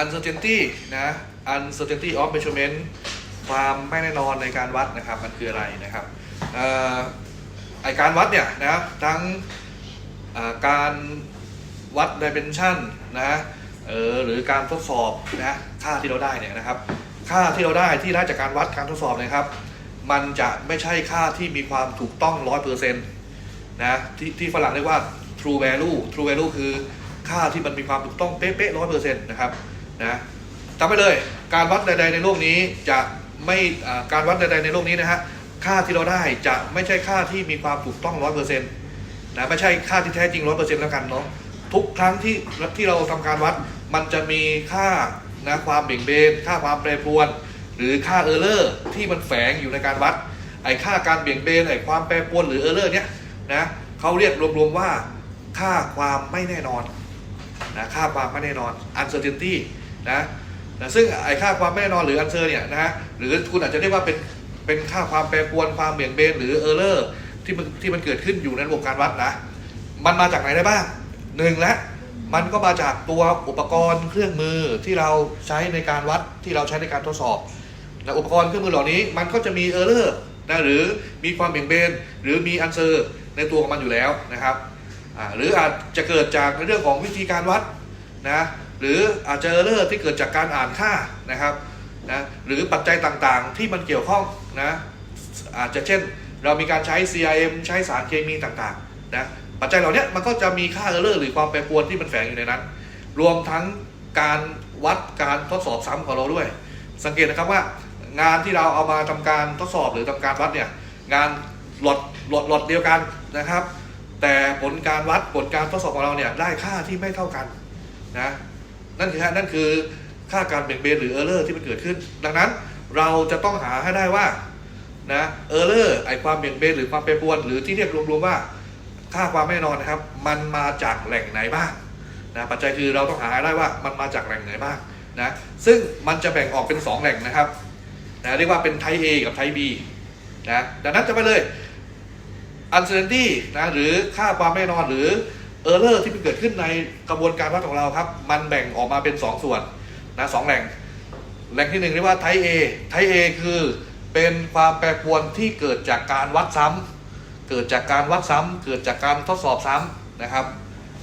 uncertainty นะ uncertainty of measurement ความไม่แน่นอนในการวัดนะครับ มันคืออะไรนะครับไอการวัดเนี่ยนะทั้งการวัด dimension นะเออหรือการทดสอบนะค่าที่เราได้เนี่ยนะครับ ค่าที่เราได้ที่ได้จากการวัดการทดสอบนะครับ มันจะไม่ใช่ค่าที่มีความถูกต้อง100%นะที่ที่ฝรั่งเรียกว่า true value true value คือค่าที่มันมีความถูกต้องเป๊ะๆร้อยเปอร์เซ็นต์นะครับ นะจำไว้เลยการวัดใด ๆ ในโลกนี้จะไม่การวัดใด ๆ ในโลกนี้นะฮะค่าที่เราได้จะไม่ใช่ค่าที่มีความถูกต้องร้อยเปอร์เซ็นต์นะไม่ใช่ค่าที่แท้จริงร้อยเปอร์เซ็นต์แล้วกันเนาะทุกครั้งที่ที่เราทำการวัดมันจะมีค่านะความเบี่ยงเบนค่าความแปรปรวน หรือค่าเออร์เลอร์ที่มันแฝงอยู่ในการวัดไอ้ค่าการเบี่ยงเบนไอ้ความแปรปรวนหรือเออร์เลอร์เนี้ยนะเขาเรียกรวมๆว่าค่าความไม่แน่นอนนะค่าความไม่แน่นอน uncertainty นะนะซึ่งไอ้ค่าความไม่แน่นอนหรือ uncer เนี่ยนะฮะหรือคุณอาจจะเรียกว่าเป็นเป็นค่าความแปรปรวนความเบี่ยงเบนหรือเออร์เลอร์ที่มันที่มันเกิดขึ้นอยู่ในระบบการวัดนะ มันมาจากไหนได้บ้างหนึ่งและมันก็มาจากตัวอุปกรณ์เครื่องมือที่เราใช้ในการวัดที่เราใช้ในการทดสอบและอุปกรณ์เครื่องมือเหล่านี้ มันก็จะมีเออร์เลอร์นะหรือมีความเบี่ยงเบนหรือมีอันเซอร์ในตัวของมันอยู่แล้วนะครับหรืออาจจะเกิดจากในเรื่องของวิธีการวัดนะ หรืออาจจะเออร์เลอร์ที่เกิดจากการอ่านค่านะครับนะหรือปัจจัยต่างๆที่มันเกี่ยวข้องนะอาจจะเช่น เรามีการใช้ CRM ใช้สารเคมีต่างๆนะปัจจัยเหล่านี้มันก็จะมีค่าเออร์เลอร์หรือความแปรปรวนที่มันแฝงอยู่ในนั้น รวมทั้งการวัดการทดสอบซ้ำของเราด้วย สังเกตนะครับว่างานที่เราเอามาทำการทดสอบหรือทำการวัดเนี่ยงานหลอดหลอดหลอดเดียวกันนะครับ แต่ผลการวัดผลการทดสอบของเราเนี่ยได้ค่าที่ไม่เท่ากันนะ นั่นคือนั่นคือค่าการเบี่ยงเบนหรือเออร์เลอร์ที่มันเกิดขึ้น ดังนั้นเราจะต้องหาให้ได้ว่านะเออร์เลอร์ไอความเบี่ยงเบนหรือความแปรปรวน หรือที่เรียกรวมๆว่าค่าความแน่นอนนะครับ มันมาจากแหล่งไหนบ้างนะปัจจัยคือเราต้องหาให้ได้ว่ามันมาจากแหล่งไหนบ้างนะซึ่งมันจะแบ่งออกเป็น 2 แหล่งนะครับนะเรียกว่าเป็นไท A กับไท B นะดังนั้นจะไปเลย uncertainty นะหรือค่าความแน่นอนหรือ error ที่มันเกิดขึ้นในกระบวนการวัดของเราครับ มันแบ่งออกมาเป็น 2 ส่วนนะสองแหล่ง แหล่งที่หนึ่งเรียกว่าไท A ไท A คือเป็นความแปรปรวนที่เกิดจากการวัดซ้ำเกิดจากการวัดซ้ำเกิดจากการทดสอบซ้ำนะครับ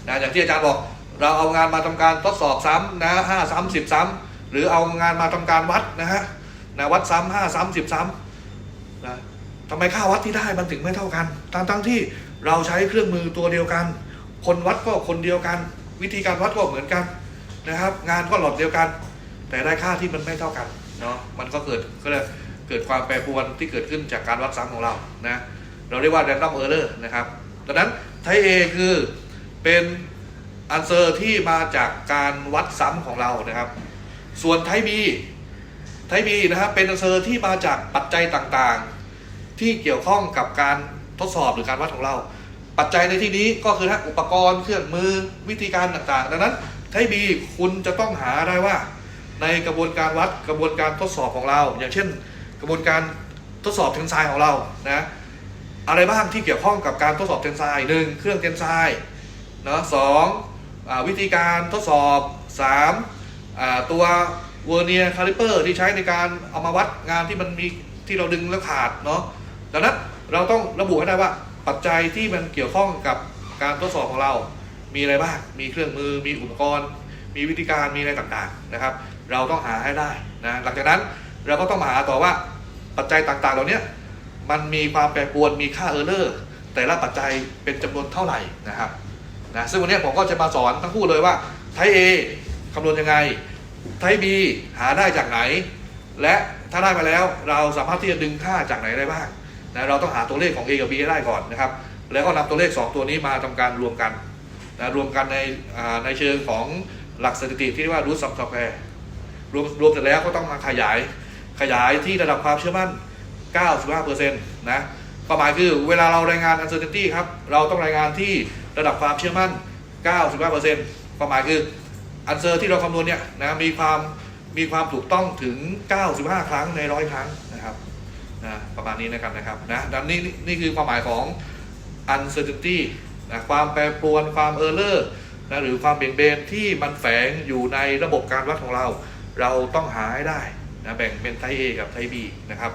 นะอย่างที่อาจารย์บอก เราเอางานมาทำการทดสอบซ้ำนะห้าซ้ำสิบซ้ำหรือเอางานมาทำการวัดนะฮะนะวัดซ้ำห้าซ้ำสิบซ้ำนะทำไมค่าวัดที่ได้มันถึงไม่เท่ากันทั้งทั้งที่เราใช้เครื่องมือตัวเดียวกัน คนวัดก็คนเดียวกัน วิธีการวัดก็เหมือนกันนะครับ งานก็หลอดเดียวกัน แต่ได้ค่าที่มันไม่เท่ากันเนาะมันก็เกิดก็เลยเกิดความแปรปรวนที่เกิดขึ้นจากการวัดซ้ำของเรานะเราเรียกว่า random error นะครับดังนั้นไท A คือเป็นอันเซอร์ที่มาจากการวัดซ้ำของเรานะครับ ส่วนไท B ไท B นะครับเป็นอันเซอร์ที่มาจากปัจจัยต่างๆ ที่เกี่ยวข้องกับการทดสอบหรือการวัดของเรา ปัจจัยในที่นี้ก็คือทั้งอุปกรณ์เครื่องมือวิธีการต่างๆ ดังนั้นไท B คุณจะต้องหาได้ว่า ในกระบวนการวัดกระบวนการทดสอบของเรา อย่างเช่น กระบวนการทดสอบเทนไซน์ของเรานะอะไรบ้างที่เกี่ยวข้องกับการทดสอบเทนไซน์หนึ่งเครื่องเทนไซน์เนาะสองอวิธีการทดสอบสามตัวเวอร์เนียคาลิเปอร์ที่ใช้ในการเอามาวัดงานที่มันมีที่เราดึงแล้วขาดเนาะดังนั้นเราต้องระบุให้ได้ว่า ปัจจัยที่มันเกี่ยวข้องกับการทดสอบของเรา มีอะไรบ้าง มีเครื่องมือ มีอุปกรณ์ มีวิธีการ มีอะไรต่างๆนะครับ เราต้องหาให้ได้นะ หลังจากนั้นเราก็ต้องมาหาต่อว่าปัจจัยต่างๆ เหล่านี้มันมีความแปรปรวน มีค่าเออร์เลอร์ แต่ละปัจจัยเป็นจำนวนเท่าไหร่นะครับนะซึ่งวันนี้ผมก็จะมาสอนทั้งคู่เลยว่าไทย A คำนวณยังไง ไทย B หาได้จากไหน และถ้าได้มาแล้วเราสามารถที่จะดึงค่าจากไหนได้บ้าง นะเราต้องหาตัวเลขของ A กับ B ให้ได้ก่อนนะครับ แล้วก็นำตัวเลข 2 ตัวนี้มาทำการรวมกันนะรวมกันในในเชิงของหลักสถิติที่เรียกว่า root sum square รวมรวมเสร็จแล้วก็ต้องมาขยายขยายที่ระดับความเชื่อมั่น 95%นะความหมายคือเวลาเรารายงาน uncertainty ครับ เราต้องรายงานที่ระดับความเชื่อมั่น 95%ความหมายคือ answer ที่เราคำนวณเนี่ยนะมีความมีความถูกต้องถึง 95 ครั้งในร้อยครั้งนะครับ นะประมาณนี้นะครับนะครับนะดังนี้นี่นี่คือความหมายของ uncertainty นะความแปรปรวนความ error นะหรือความเบี่ยงเบนที่มันแฝงอยู่ในระบบการวัดของเรา เราต้องหาให้ได้นะแบ่งเป็นไทป์ A กับไทป์ B นะครับ